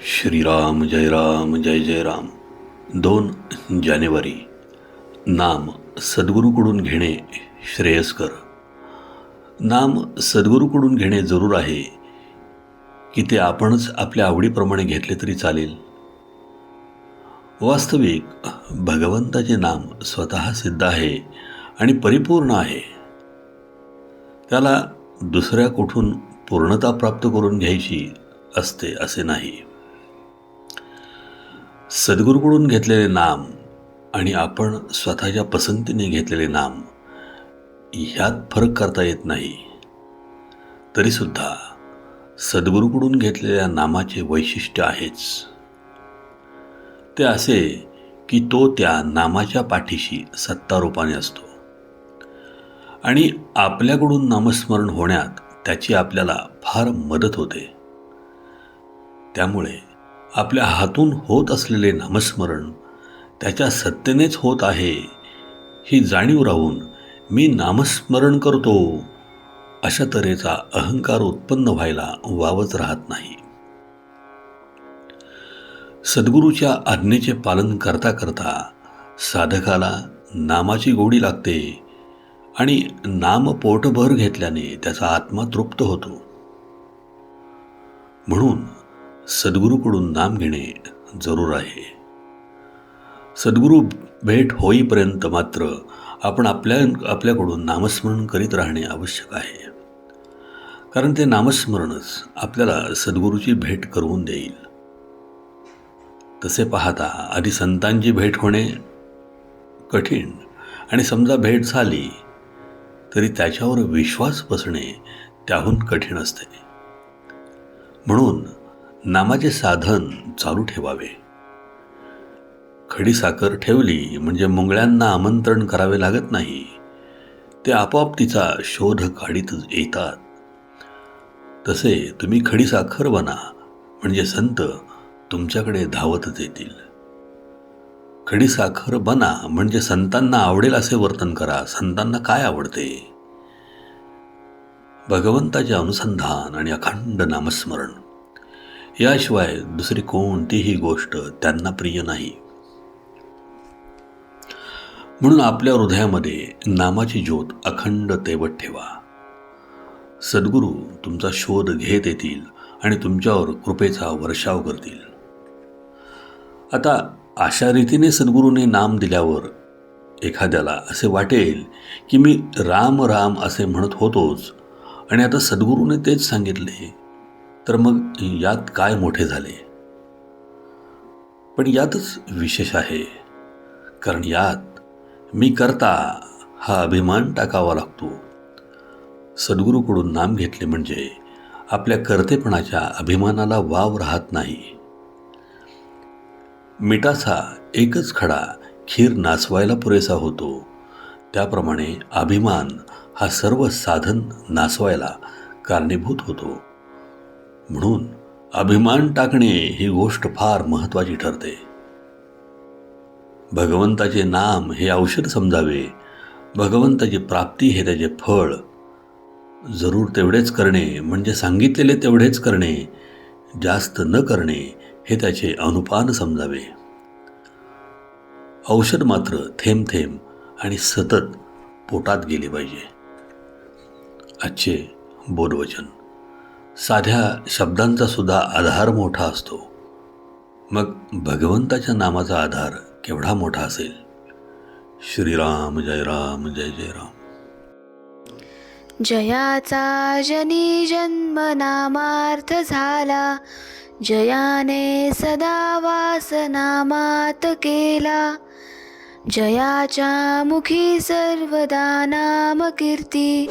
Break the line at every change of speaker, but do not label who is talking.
श्रीराम जय राम जय जय राम. दोन जानेवारी. नाम सद्गुरूकडून घेणे श्रेयस्कर. नाम सद्गुरूकडून घेणे जरूर आहे की ते आपणच आपल्या आवडीप्रमाणे घेतले तरी चालेल. वास्तविक भगवंताचे नाम स्वतः सिद्ध आहे आणि परिपूर्ण आहे. त्याला दुसऱ्या कुठून पूर्णता प्राप्त करून घ्यायची असते असे नाही. सद्गुरूकडून घेतलेले नाम आणि आपण स्वतःच्या पसंतीने घेतलेले नाम ह्यात फरक करता येत नाही. तरीसुद्धा सद्गुरूकडून घेतलेल्या नामाचे वैशिष्ट्य आहेच. ते असे की तो त्या नामाच्या पाठीशी सत्तारूपाने असतो. आणि आपल्याकडून नामस्मरण होण्यात त्याची आपल्याला फार मदत होते. त्यामुळे आपल्या हातून होत असलेले नामस्मरण त्याच्या सत्तेनेच होत आहे ही जाणीव राहून मी नामस्मरण करतो अशा तऱ्हेचा अहंकार उत्पन्न व्हायला वावच राहत नाही. सद्गुरूच्या आज्ञेचे पालन करता करता साधकाला नामाची गोडी लागते आणि नाम पोटभर घेतल्याने त्याचा आत्मा तृप्त होतो. म्हणून सद्गुरूकडून नाम घेणे जरूर आहे. सद्गुरू भेट होईपर्यंत मात्र आपण आपल्या आपल्याकडून नामस्मरण करीत राहणे आवश्यक आहे. कारण ते नामस्मरणच आपल्याला सद्गुरूची भेट करवून देईल. तसे पाहता आधी संतांची भेट होणे कठीण आणि समजा भेट झाली तरी त्याच्यावर विश्वास बसणे त्याहून कठीण असते. म्हणून नामाचे साधन चालू ठेवावे. खडीसाखर ठेवली म्हणजे मुंगळ्यांना आमंत्रण करावे लागत नाही. ते आपोआप तिचा शोध काढीत येतात. तसे तुम्ही खडीसाखर बना म्हणजे संत तुमच्याकडे धावतच येतील खडीसाखर बना म्हणजे संतांना आवडेल असे वर्तन करा संतांना काय आवडते? भगवंताचे अनुसंधान आणि अखंड नामस्मरण. याशिवाय दुसरी कोणतीही गोष्ट त्यांना प्रिय नाही. म्हणून आपल्या हृदयामध्ये नामाची ज्योत अखंड तेवत ठेवा. सद्गुरू तुमचा शोध घेत येतील आणि तुमच्यावर कृपेचा वर्षाव करतील. आता अशा रीतीने सद्गुरूने नाम दिल्यावर एखाद्याला असे वाटेल की मी राम राम असे म्हणत होतोच आणि आता सद्गुरूने तेच सांगितले तर मग यात काय मोठे झाले? पण यातच विशेष आहे. कारण यात मी करता हा अभिमान टाकावा लागतो. सद्गुरूकडून नाम घेतले म्हणजे आपल्या कर्तेपणाच्या अभिमानाला वाव राहत नाही. मिठाचा एकच खडा खीर नाचवायला पुरेसा होतो. त्याप्रमाणे अभिमान हा सर्व साधन नाचवायला कारणीभूत होतो. म्हणून अभिमान टाकणे ही गोष्ट फार महत्त्वाची ठरते. भगवंताचे नाम हे औषध समजावे भगवंताची प्राप्ती हे त्याचे फळ. जरूर तेवढेच करणे म्हणजे सांगितलेले तेवढेच करणे जास्त न करणे हे त्याचे अनुपान समजावे. औषध मात्र थेंब थेंब आणि सतत पोटात गेले पाहिजे. आजचे बोधवचन. साध्या शब्दांचा सुद्धा आधार मोठा असतो. मग भगवंताच्या नामाचा आधार केवढा मोठा असेल? श्रीराम जय राम जय जय राम.
जयाचा जनी जन्म नामार्थ झाला. जयाने सदा वास नामात केला. जयाच्या मुखी सर्वदा नाम कीर्ती